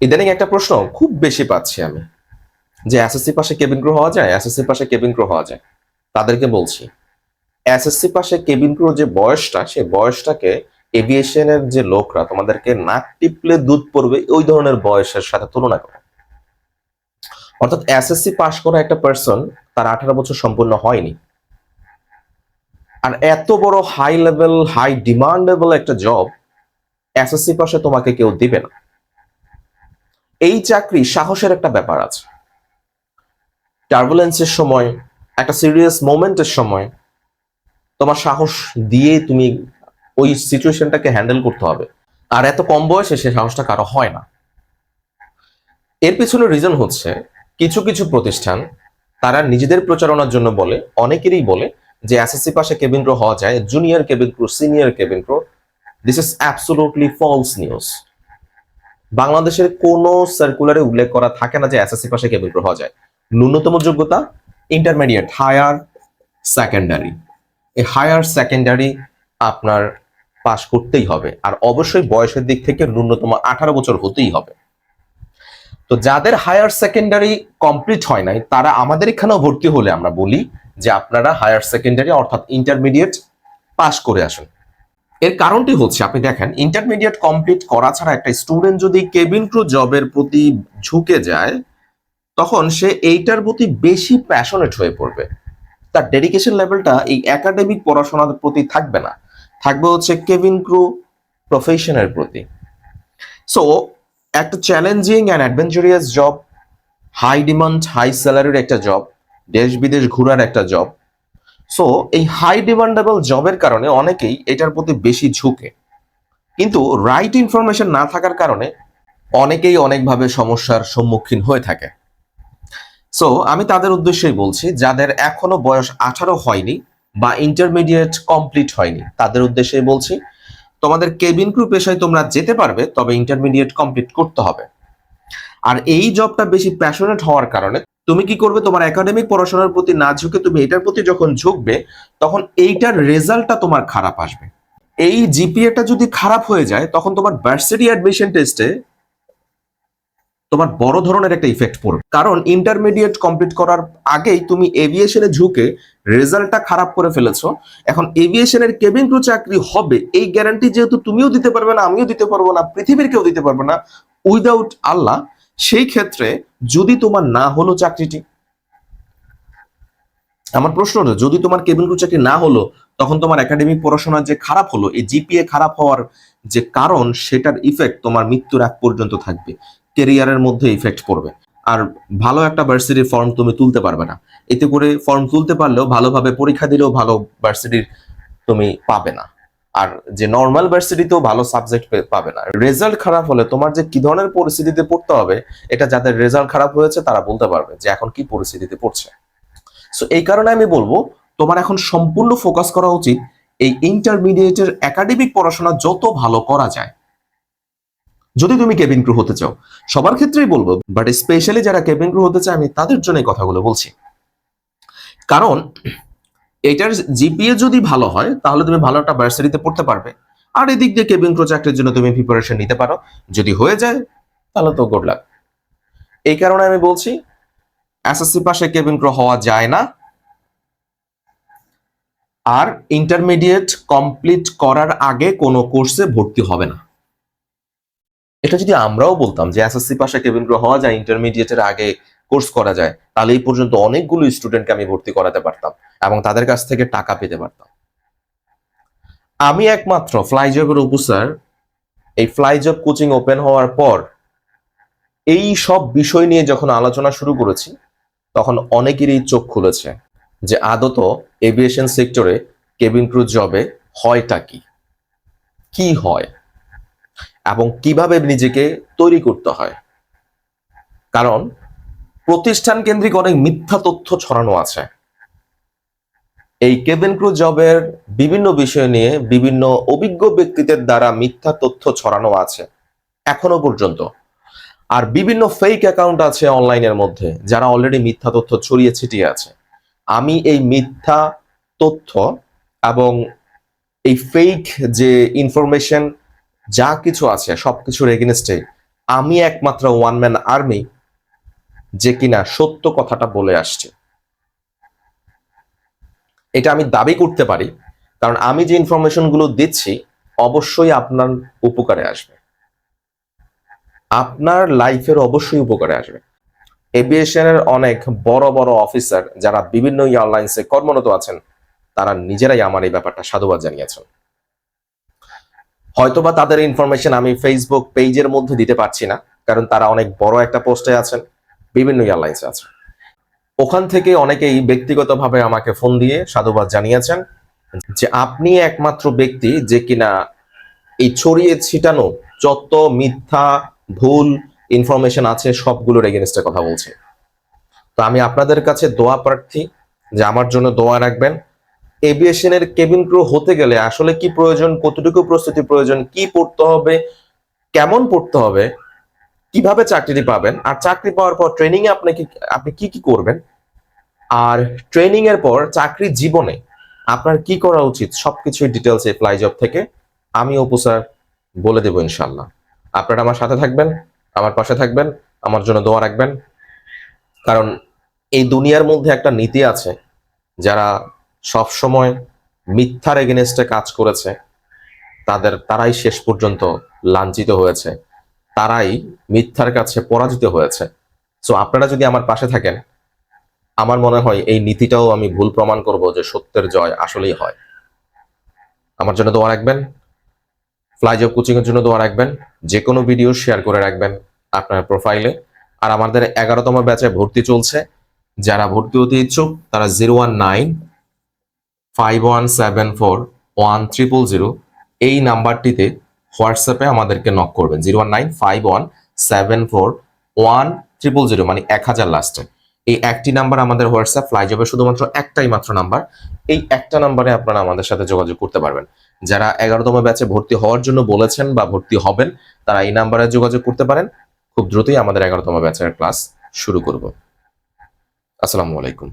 ইদানিং একটা প্রশ্ন খুব বেশি পাচ্ছি আমি, যে এসএসসি পাশে কেবিন ক্রু হওয়া যায় এসএসসি পাশে কেবিন ক্রু হওয়া যায়? তাদেরকে বলছি এসএসসি পাশে কেবিন ক্রু যে বয়সটা, সেই বয়সটাকে এভিয়েশনের যে লোকরা, তোমাদেরকে নাক টিপলে দুধ পড়বে ওই ধরনের বয়সের সাথে তুলনা করো। অর্থাৎ এসএসসি পাশ করা একটা পার্সন তার আঠারো বছর সম্পূর্ণ হয়নি। আর এত বড় হাই লেভেল হাই ডিমান্ডেবল একটা জব এসএসসি পাশে তোমাকে কেউ দিবে না। এই চাকরি সাহসের একটা ব্যাপার আছে। টার্বুলেন্সের সময়, একটা সিরিয়াস মোমেন্টের সময়, তোমার সাহস দিয়ে তুমি ওই সিচুয়েশনটাকে হ্যান্ডেল করতে হবে। আর এত কম বয়সে সে সাহসটা কারও হয় না। এর পিছনে রিজন হচ্ছে, কিছু কিছু প্রতিষ্ঠান তারা নিজেদের প্রচারণার জন্য বলে, অনেকেরই বলে যে এসএসসি পাশে কেবিন ক্রু হওয়া যায় junior cabin crew senior cabin crew this is absolutely false news বাংলাদেশের কোনো সার্কুলারে উল্লেখ করা থাকে না যে এসএসসি পাশে কেবল হওয়া যায়। ন্যূনতম যোগ্যতা ইন্টারমিডিয়েট হায়ার সেকেন্ডারি এই হায়ার সেকেন্ডারি আপনার পাস করতেই হবে। আর অবশ্যই বয়সের দিক থেকে ন্যূনতম আঠারো বছর হতেই হবে। তো যাদের হায়ার সেকেন্ডারি কমপ্লিট হয় নাই, তারা আমাদের এখানেও ভর্তি হলে আমরা বলি যে আপনারা হায়ার সেকেন্ডারি অর্থাৎ ইন্টারমিডিয়েট পাস করে আসুন। এর কারণটি হচ্ছে, আপনি দেখেন ইন্টারমিডিয়েট কমপ্লিট করা ছাড়া একটা স্টুডেন্ট যদি কেবিন ক্রু জবের প্রতি ঝুঁকে যায়, তখন সে এইটার প্রতি বেশি প্যাশনেট হয়ে পড়বে। তার ডেডিকেশন লেভেলটা এই একাডেমিক পড়াশোনার প্রতি থাকবে না। থাকবে হচ্ছে কেবিন ক্রু প্রফেশনের প্রতি। সো একটা challenging and adventurous job high demand high স্যালারির একটা জব দেশ বিদেশ ঘোরার একটা জব সো এই হাই ডিমান্ডেবল জবের কারণে অনেকেই এটার প্রতি বেশি ঝুঁকে। কিন্তু রাইট ইনফরমেশন না থাকার কারণে অনেকেই অনেকভাবে সমস্যার সম্মুখীন হয়ে থাকে। সো আমি তাদের উদ্দেশ্যেই বলছি, যাদের এখনও বয়স আঠারো হয়নি বা ইন্টারমিডিয়েট কমপ্লিট হয়নি, তাদের উদ্দেশ্যেই বলছি, তোমাদের কেবিন ক্রু পেশায় তোমরা যেতে পারবে, তবে ইন্টারমিডিয়েট কমপ্লিট করতে হবে। আর এই জবটা বেশি প্যাশনেট হওয়ার কারণে তুমি কি করবে? তোমার একাডেমিক পড়াশোনার প্রতি না ঝুঁকে তুমি এটার প্রতি যখন ঝুঁকবে, তখন এইটার রেজাল্টটা তোমার খারাপ আসবে। এই জিপিএটা যদি খারাপ হয়ে যায়, তখন তোমার ভার্সিটি অ্যাডমিশন টেস্টে তোমার বড় ধরনের একটা ইফেক্ট পড়বে। কারণ ইন্টারমিডিয়েট কমপ্লিট করার আগেই তুমি এভিয়েশনে ঝুঁকে রেজাল্টটা খারাপ করে ফেলেছো। এখন এভিয়েশনের কেবিন ক্রু চাকরি হবে, এই গ্যারান্টি যেহেতু তুমিও দিতে পারবে না, আমিও দিতে পারব না, পৃথিবীর কেউ দিতে পারবে না। উইদাউট আল্লাহ সেই ক্ষেত্রে যদি তোমার না হলো চাকরিটি, আমার প্রশ্ন হলো, যদি তোমার কেবিন ক্রু চাকরি না হলো, তখন তোমার একাডেমিক পড়াশোনা যে খারাপ হলো, এই জিপিএ খারাপ হওয়ার যে কারণ, সেটার ইফেক্ট তোমার মৃত্যুর আগ পর্যন্ত থাকবে। কেরিয়ারের মধ্যে ইফেক্ট পড়বে। আর ভালো একটা ভার্সিটির ফর্ম তুমি তুলতে পারবে না। এতে করে ফর্ম তুলতে পারলেও, ভালোভাবে পরীক্ষা দিলেও ভালো ভার্সিটির তুমি পাবে না। আর যে নর্মাল ভার্সিটিতেও ভালো সাবজেক্ট পাবে না। রেজাল্ট খারাপ হলে তোমার যে কি ধরনের পরিস্থিতিতে পড়তে হবে, এটা যাদের রেজাল্ট খারাপ হয়েছে তারা বলতে পারবে যে এখন কি পরিস্থিতিতে পড়ছে। সো এই কারণে আমি বলব, তোমার এখন সম্পূর্ণ ফোকাস করা উচিত এই ইন্টারমিডিয়েটের একাডেমিক পড়াশোনা যত ভালো করা যায়। যদি তুমি কেবিন ক্রু হতে চাও, সবার ক্ষেত্রেই বলব বাট স্পেশালি যারা কেবিন ক্রু হতে চায়, আমি তাদের জন্য কথাগুলো বলছি। কারণ এটার জিপিএ যদি ভালো হয়, তাহলে তুমি ভালো একটা ভার্সিটিতে পড়তে পারবে। আর এদিক দিয়ে কেবিন ক্রু চাকরির জন্য তুমি প্রিপারেশন নিতে পারো। যদি হয়ে যায়, তাহলে তো গুড লাক এই কারণে আমি বলছি এসএসসি পাশে কেবিন ক্রু হওয়া যায় না। আর ইন্টারমিডিয়েট কমপ্লিট করার আগে কোনো কোর্সে ভর্তি হবে না। এটা যদি আমরাও বলতাম যে এসএসসি পাশে কেবিন ক্রু হওয়া যায় ইন্টারমিডিয়েটের আগে কোর্স করা যায়, তাহলে এই পর্যন্ত অনেকগুলো স্টুডেন্টকে আমি ভর্তি করাতে পারতাম এবং তাদের কাছ থেকে টাকা পেতে পারতাম। আমি একমাত্র ফ্লাই জবের অফিসার এই ফ্লাই জব কোচিং ওপেন হওয়ার পর এই সব বিষয় নিয়ে যখন আলোচনা শুরু করেছি, তখন অনেকেরই চোখ খুলেছে যে আদত এভিয়েশন সেক্টরে কেবিন ক্রু জবে হয়টা কি? কি হয়? এবং কীভাবে নিজেকে তৈরি করতে হয়? কারণ প্রতিষ্ঠান কেন্দ্রিক অনেক মিথ্যা তথ্য ছড়ানো আছে। এই কেবিন ক্রু জবের বিভিন্ন বিষয় নিয়ে বিভিন্ন অভিজ্ঞ ব্যক্তিদের দ্বারা মিথ্যা তথ্য ছড়ানো আছে এখনও পর্যন্ত। আর বিভিন্ন ফেক অ্যাকাউন্ট আছে অনলাইনের মধ্যে, যারা অলরেডি মিথ্যা তথ্য ছড়িয়ে ছিটিয়ে আছে। আমি এই মিথ্যা তথ্য এবং এই ফেক যে ইনফরমেশন যা কিছু আছে, সবকিছুর এগেনস্টে আমি একমাত্র ওয়ান ম্যান আর্মি যে কিনা সত্য কথাটা বলে আসছে। এটা আমি দাবি করতে পারি, কারণ আমি যে ইনফরমেশনগুলো দিচ্ছি, অবশ্যই আপনার উপকারে আসবে। আপনার লাইফের অবশ্যই উপকারে আসবে। এভিয়েশনের অনেক বড় বড় অফিসার যারা বিভিন্ন এয়ারলাইন্সে কর্মরত আছেন, তারা নিজেরাই আমার এই ব্যাপারটা সাধুবাদ জানিয়েছেন। হয়তোবা তাদের ইনফরমেশন আমি ফেসবুক পেজের মধ্যে দিতে পারছি না, কারণ তারা অনেক বড় একটা পোস্টে আছেন। বিভিন্ন এয়ারলাইন্সে আছে। ওখান থেকে অনেকেই ব্যক্তিগতভাবে আমাকে ফোন দিয়ে সাধুবাদ জানিয়েছেন যে আপনি একমাত্র ব্যক্তি যে কিনা এই ছড়িয়ে ছিটানো যত মিথ্যা, ভুল ইনফরমেশন আছে সবগুলোর এগেনস্টে কথা বলছে। তো আমি আপনাদের কাছে দোয়া প্রার্থী যে আমার জন্য দোয়া রাখবেন। এভিয়েশনের কেবিন ক্রু হতে গেলে আসলে কি প্রয়োজন, কতটুকু প্রস্তুতি প্রয়োজন, কি পড়তে হবে, কেমন পড়তে হবে কীভাবে চাকরিটি পাবেন? আর চাকরি পাওয়ার পর ট্রেনিং এ আপনি কি আপনি কি কি করবেন? আর ট্রেনিং এর পর চাকরি জীবনে আপনার কি করা উচিত? সবকিছুই ডিটেলস এই ফ্লাই জব থেকে। আমি অপু স্যার বলে দেবো ইনশাল্লাহ আপনারা আমার সাথে থাকবেন, আমার পাশে থাকবেন, আমার জন্য দোয়া রাখবেন। কারণ এই দুনিয়ার মধ্যে একটা নীতি আছে, যারা সব সময় মিথ্যার এগেনস্টে কাজ করেছে, তাদের, তারাই শেষ পর্যন্ত লাঞ্ছিত হয়েছে। তারাই মিথ্যার কাছে পরাজিত হয়েছে। সো আপনারা যদি আমার পাশে থাকেন, আমার মনে হয় এই নীতিটাও আমি ভুল প্রমাণ করব যে সত্যের জয় আসলেই হয়। আমার জন্য দোয়া রাখবেন ফ্লাই জব কোচিং এর জন্য দোয়া রাখবেন, যে কোনো ভিডিও শেয়ার করে রাখবেন আপনার প্রোফাইলে আর আমাদের এগারোতম ব্যাচে ভর্তি চলছে। যারা ভর্তি হতে ইচ্ছুক, তারা zero one nine five one seven four one triple zero এই নাম্বারটিতে হোয়াটসঅ্যাপে আমাদেরকে নক করবেন। Zero one nine five one seven four one triple zero মানে এক হাজার লাস্টে এই একটি নাম্বার আমাদের হোয়াটসঅ্যাপ ফ্লাই জবে শুধুমাত্র একটাই মাত্র নাম্বার এই একটা নাম্বারে আপনারা আমাদের সাথে যোগাযোগ করতে পারবেন। যারা এগারোতম ব্যাচে ভর্তি হওয়ার জন্য বলেছেন বা ভর্তি হবেন, তারা এই নাম্বারে যোগাযোগ করতে পারেন। খুব দ্রুতই আমাদের এগারোতম ব্যাচের ক্লাস শুরু করব। আসসালামু আলাইকুম।